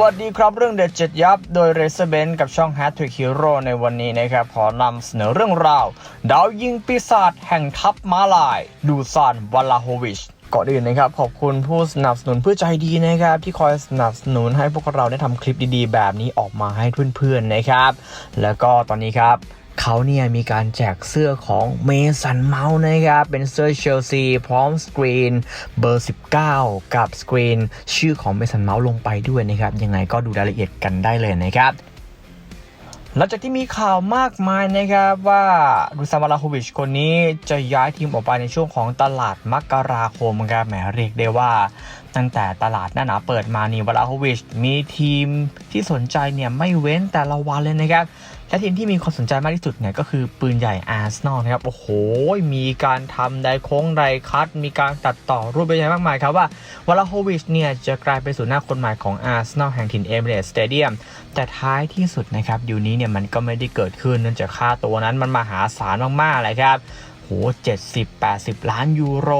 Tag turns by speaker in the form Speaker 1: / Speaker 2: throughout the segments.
Speaker 1: วัสดีครับเรื่องเด็ดเจ็ดยับ โดยเรซเบนกับช่อง h a t t r i c k Hero ในวันนี้นะครับ ขอนำเสนอเรื่องราว ดาวยิงปีศาจแห่งทัพมาลาย ดูซานวาลาโฮวิชก่อนอื่นนะครับขอบคุณผู้สนับสนุนเพื่อใจดีนะครับ ที่คอยสนับสนุนให้พวกเราได้ทำคลิปดีๆ แบบนี้ออกมาให้เพื่อนๆนะครับ แล้วก็ตอนนี้ครับ เขาเนี่ยมีการแจกเสื้อของเมสันเมาส์นะครับ เป็นเสื้อเชลซีพร้อมสกรีนเบอร์ 19 กับสกรีนชื่อของเมสันเมาส์ลงไปด้วยนะครับ ยังไงก็ดูรายละเอียดกันได้เลยนะครับหลังจากที่มีข่าวมากมายนะครับว่าดูซามวาลาโฮวิชคนนี้จะย้ายทีมออกไปในช่วงของตลาดมกราคมครับแหมเรียกได้ว่าตั้งแต่ตลาดหน้าหนาเปิดมานี่วาลาโฮวิชมีทีมที่สนใจเนี่ยไม่เว้นแต่ละวันเลยนะครับ และทีมที่มีความสนใจมากที่สุดเนี่ยก็คือปืนใหญ่อาร์เซนอลนะครับ โอ้โห มีการทำไดโค้งไดคัด มีการตัดต่อรูปแบบเยอะมากมายครับว่าวลาโฮวิชเนี่ยจะกลายเป็นศูนย์หน้าคนใหม่ของอาร์เซนอลแห่งถิ่นเอเมเรสสเตเดียมแต่ท้ายที่สุดนะครับอยู่นี้เนี่ยมันก็ไม่ได้เกิดขึ้นเนื่องจากค่าตัวนั้นมันมหาศาลมากๆเลยครับ ห70-80 ล้านยูโร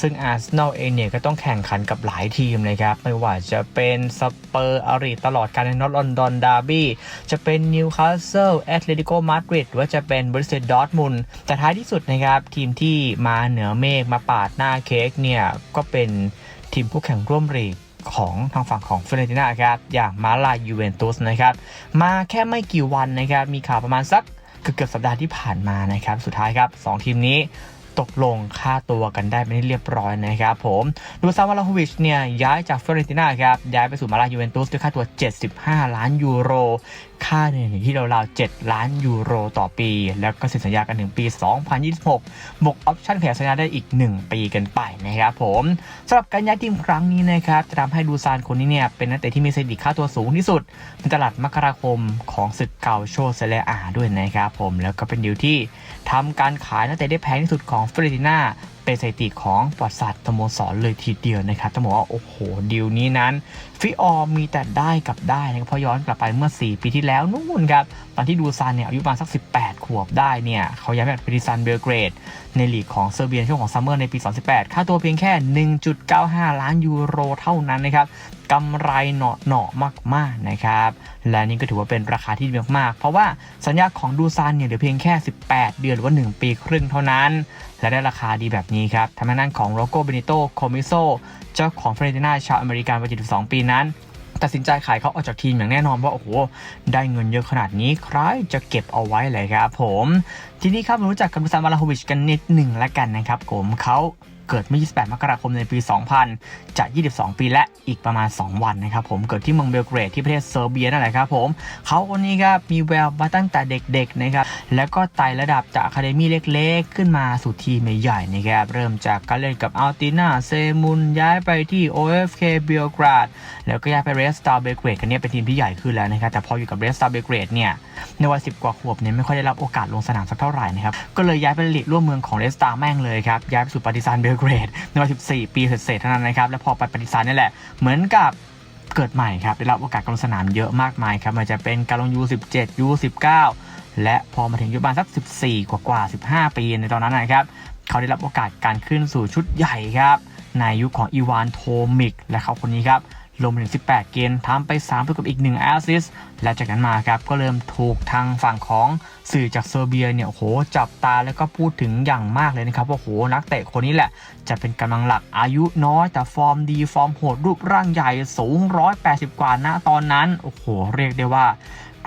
Speaker 1: ซึ่งอาร์เซนอลเองเนี่ยก็ต้องแข่งขันกับหลายทีมเลยครับ ไม่ว่าจะเป็นสเปอร์อารีตลอดการในนอตลอนดอนดาร์บี้ จะเป็นนิวคาสเซิลแอตเลติโกมาดริดหรือว่าจะเป็นบริสเซดอร์ทมุนแต่ท้ายที่สุดนะครับ ทีมที่มาเหนือเมฆมาปาดหน้าเค้กเนี่ย ก็เป็นทีมผู้แข่งร่วมลีกของทางฝั่งของเฟรนติน่าครับอย่างมาลายูเวนตุสนะครับ มาแค่ไม่กี่วันนะครับ มีข่าวประมาณสัก เกือบสัปดาห์ที่ผ่านมานะครับ สุดท้ายครับ 2 ทีมนี้ ตกลงค่าตัวกันได้เป็นที่เรียบร้อยนะครับผมดูซาวาลาฮวิชเนี่ยย้ายจากเฟรนติน่าครับย้ายไปสู่มาลายูเวนตุสด้วยค่าตัว 75 ล้านยูโร ค่าเนี่ยที่ราวๆ7ล้านยูโรต่อปี แล้วก็เซ็นสัญญากันถึงปี 2026 บวกออปชั่นขยายสัญญาได้อีก 1 ปีกันไปนะครับผมสำหรับการย้ายทีมครั้งนี้นะครับจะทำให้ดูซานคนนี้เนี่ยเป็นนักเตะที่มีสถิติค่าตัวสูงที่สุดในตลาดมกราคมของศึกเก่าโชเซเลอาด้วยนะครับผมแล้วก็เป็นดีลที่ทำการขายนักเตะได้แพงที่สุดของเฟรติน่าเป็นสถิติของประสัตว์สโมสรเลยทีเดียวนะครับต้องบอกว่าโอ้โหดีลนี้นั้น ฟิออมีแต่ได้กับได้นะครับพราะย้อนกลับไปเมื่อ 4 ปีที่แล้วนู่นครับตอนที่ดูซานเนี่ยอายุประมาณสัก 18 ขวบได้เนี่ย เขาย้ายมาจากพาริซันเบลเกรด ในลีกของเซอร์เบียช่วงของซัมเมอร์ในปี 2018 ค่าตัวเพียงแค่ 1.95 ล้านยูโรเท่านั้นนะครับกำไรเหนาะเหนาะมากๆนะครับ และนี่ก็ถือว่าเป็นราคาที่ดีมากๆ เพราะว่าสัญญาของดูซานเนี่ยเหลือเพียงแค่ 18 เดือนหรือว่า 1 ปีครึ่งเท่านั้น และได้ราคาดีแบบนี้ครับทำให้นั่นของโรโกเบนิโตโคมิโซเจ้าของเฟรนติน่าชาวอเมริกันวัย 72 ปีนั้น ตัดสินใจขายเขาออกจากทีมอย่างแน่นอนว่าโอ้โหได้เงินเยอะขนาดนี้ใครจะเก็บเอาไว้เลยครับผม ทีนี้ครับมารู้จักกับดูซานมาลาโฮวิชกันนิดหนึ่งละกันนะครับผมเขา เกิดเมื่อ 28 มกราคมในปี 2000 จะ 22 ปีและอีกประมาณ 2 วันนะครับผมเกิดที่เมืองเบลเกรดที่ประเทศเซอร์เบียนั่นแหละครับผมเขาคนนี้ครับมีแววมาตั้งแต่เด็กๆนะครับแล้วก็ไต่ระดับจากอะคาเดมี่เล็กๆ ขึ้นมาสู่ทีมใหญ่ๆนะครับเริ่มจากการเล่นกับอัลตินาเซมุนย้ายไปที่ OFK เบลกราดแล้วก็ย้ายไปเรสตาร์เบลเกรดกันเนี่ยเป็นทีมที่ใหญ่ขึ้นแล้วนะครับแต่พออยู่กับเรสตาร์เบลเกรดเนี่ยในวัย 10 กว่าขวบเนี่ยไม่ค่อยได้รับโอกาสลงสนามสักเท่าไหร่นะครับก็เลยย้ายไปลีกร่วมเมืองของเรสตาร์แม่งเลยครับย้ายไปสู่ปาร์ติซานเบลเกรดในวัย14 ปีเศษๆเท่านั้นนะครับ แล้วพอไปปฏิสานนี่แหละ เหมือนกับเกิดใหม่ครับ ได้รับโอกาสการลงสนามเยอะมากมายครับมันจะเป็นการลง U17 U19 และพอมาถึงยุคประมาณสัก 14 กว่ากว่า 15 ปีในตอนนั้นนะครับ เขาได้รับโอกาสการขึ้นสู่ชุดใหญ่ครับ ในยุคของอีวานโทมิก และเขาคนนี้ครับ ลงมถึง 18 เกมทำไป3ประกอบอีก 1 แอสซิสและจากนั้นมาครับ ก็เริ่มถูกทางฝั่งของสื่อจากเซอร์เบียเนี่ยโหจับตาแล้วก็พูดถึงอย่างมากเลยนะครับ ว่าโอ้โหนักเตะคนนี้แหละ จะเป็นกำลังหลักอายุน้อย แต่ฟอร์มดี ฟอร์มโหดรูปร่างใหญ่สูง 180 กว่าณตอนนั้น โอ้โห เรียกได้ว่า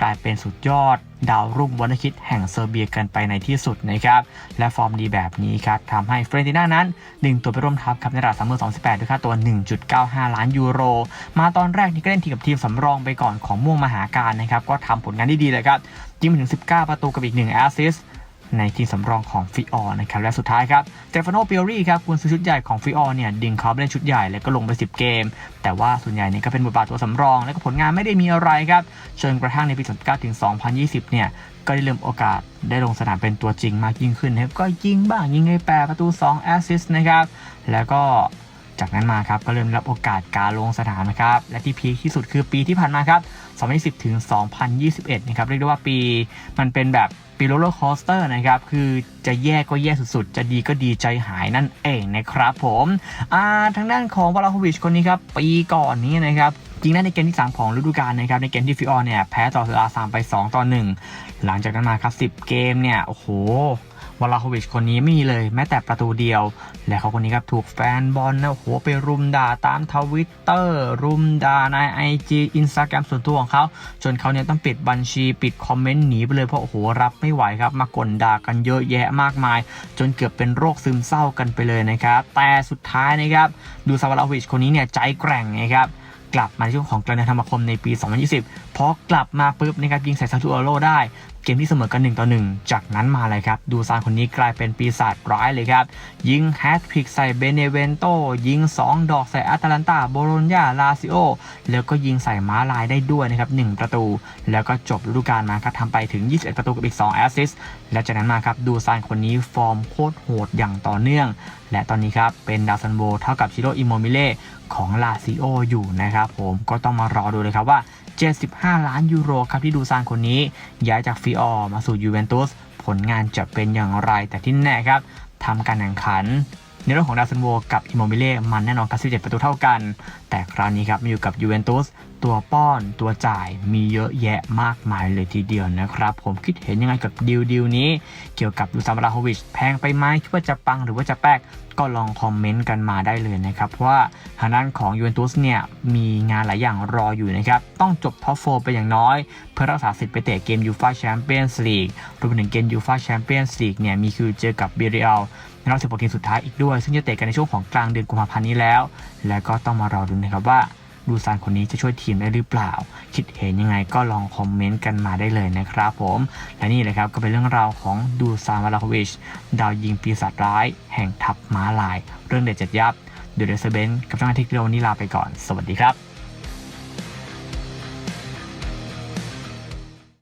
Speaker 1: กลายเป็นสุดยอด ดาวรุ่งวรรณคิดแห่งเซอร์เบียกันไปในที่สุดนะครับและฟอร์มดีแบบนี้ครับทำให้เฟรนติน่านั้นดึงตัวไปร่วมทัพครับในราดับซัมเมอร์2018ด้วยค่าตัว 1.95 ล้านยูโร มาตอนแรกนี่ก็เล่นทีกับทีมสำรองไปก่อนของม่วงมหาการนะครับก็ทำผลงานได้ดีเลยครับยิงไปถึง 19 ประตูกับอีก1แอสซิสต์ ในทีมสำรองของฟิออนะครับและสุดท้ายครับเจฟานโนเปียรี่ครับคุณซื้อชุดใหญ่ของฟิออเนี่ยดึงเขาไปเล่นชุดใหญ่แล้วก็ลงไป 10 เกม แต่ว่าส่วนใหญ่เนี่ยก็เป็นบทบาทตัวสำรอง แล้วก็ผลงานไม่ได้มีอะไรครับจนกระทั่งในปี 2019ถึง 2020 เนี่ยก็ได้เริ่มโอกาสได้ลงสนามเป็นตัวจริงมากยิ่งขึ้นนะครับก็ยิงบ้างยิงในแปรประตู 2 แอสซิสต์นะครับแล้วก็ จากนั้นมาครับก็เริ่มรับโอกาสการลงสนามนะครับและที่พีคที่สุดคือปีที่ผ่านมาครับ 2010 ถึง 2021 นะครับเรียกได้ว่าปีมันเป็นแบบปีโรลเลอร์คอสเตอร์นะครับคือจะแย่ก็แย่สุดๆ จะดีก็ดีใจหายนั่นเองนะครับผมอ่าทางด้านของวลาโควิชคนนี้ครับปีก่อนนี้นะครับจริงๆในเกมที่ 3 ของฤดูกาลนะครับในเกมที่ฟิออเนี่ยแพ้ต่อเซอร์3ไป 2 ต่อ 1 หลังจากนั้นมาครับ 10 เกมเนี่ยโอ้โห วลาโควิชคนนี้ไม่มีเลยแม้แต่ประตูเดียว และเขาคนนี้ครับถูกแฟนบอลนะโหไปรุมด่าตามทวิตเตอร์รุมด่าในไอจีอินสตาแกรมส่วนตัวของเขา จนเขาเนี่ยต้องปิดบัญชีปิดคอมเมนต์หนีไปเลยเพราะโหรับไม่ไหวครับ มากลด่ากันเยอะแยะมากมาย จนเกือบเป็นโรคซึมเศร้ากันไปเลยนะครับแต่สุดท้ายนะครับดูซาวาลาวิชคนนี้เนี่ยใจแกร่งนะครับกลับมาในช่วงของกลางธรรมคมในปี 2020 พอกลับมาปุ๊บนะครับยิงใส่ซาตูโอโรได้ กมที่เสมอกัน1ต่อ1จากนั้นมาเลยครับดูซานคนนี้กลายเป็นปีศาจร้ายเลยครับ ยิงแฮตทริกใส่เบเนเวนโต ยิง 2 ดอกใส่อาตาลันตาโบโลญญาลาซิโอ แล้วก็ยิงใส่ม้าลายได้ด้วยนะครับ1ประตู แล้วก็จบฤดูกาลมาครับทำไปถึง 21 ประตูกับอีก2แอสซิสต์และจากนั้นมาครับดูซานคนนี้ฟอร์มโคตรโหดอย่างต่อเนื่อง และตอนนี้ครับเป็นดาวซันโบเท่ากับชิโรอิโมมิเล่ของลาซิโออยู่นะครับผมก็ต้องมารอดูเลยครับว่า 75 ล้านยูโรครับที่ดูซานคนนี้ ย้ายจากฟิออร์มาสู่ยูเวนตุสผลงานจะเป็นอย่างไรแต่ที่แน่ครับทำการแข่งขัน ในเรื่องของดาวซันโวกับอิโมบิเล่มันแน่นอนครับ17 ประตูเท่ากัน แต่คราวนี้ครับมาอยู่กับยูเวนตุสตัวป้อนตัวจ่ายมีเยอะแยะมากมายเลยทีเดียวนะครับ ผมคิดเห็นยังไงกับดีลดีลนี้ เกี่ยวกับดูซามราโฮวิชแพงไปไหมคิดว่าจะปังหรือว่าจะแป๊กก็ลองคอมเมนต์กันมาได้เลยนะครับเพราะว่าทางด้านของยูเวนตุสเนี่ยมีงานหลายอย่างรออยู่นะครับต้องจบท็อปโฟไปอย่างน้อย เพื่อรักษาสิทธิ์ไปเตะเกมยูฟาแชมเปี้ยนส์ลีกรวมถึงเกมยูฟาแชมเปี้ยนส์ลีกเนี่ยมีคิวเจอกับเบรียล รอบ16ทีมสุดท้ายอีกด้วย ซึ่งจะเตะกันในช่วงของกลางเดือนกุมภาพันธ์นี้แล้ว และก็ต้องมารอดูนะครับว่าดูซานคนนี้จะช่วยทีมได้หรือเปล่า คิดเห็นยังไงก็ลองคอมเมนต์กันมาได้เลยนะครับผม และนี่เลยครับก็เป็นเรื่องราวของดูซานวาลาโควิช ดาวยิงปีศาจร้าย แห่งทัพม้าลาย เรื่องเด็ดเจ็ดยับเดอะเรสเบนกับช่องอาทิตย์เร็ววันนี้ลาไปก่อน สวัสดีครับ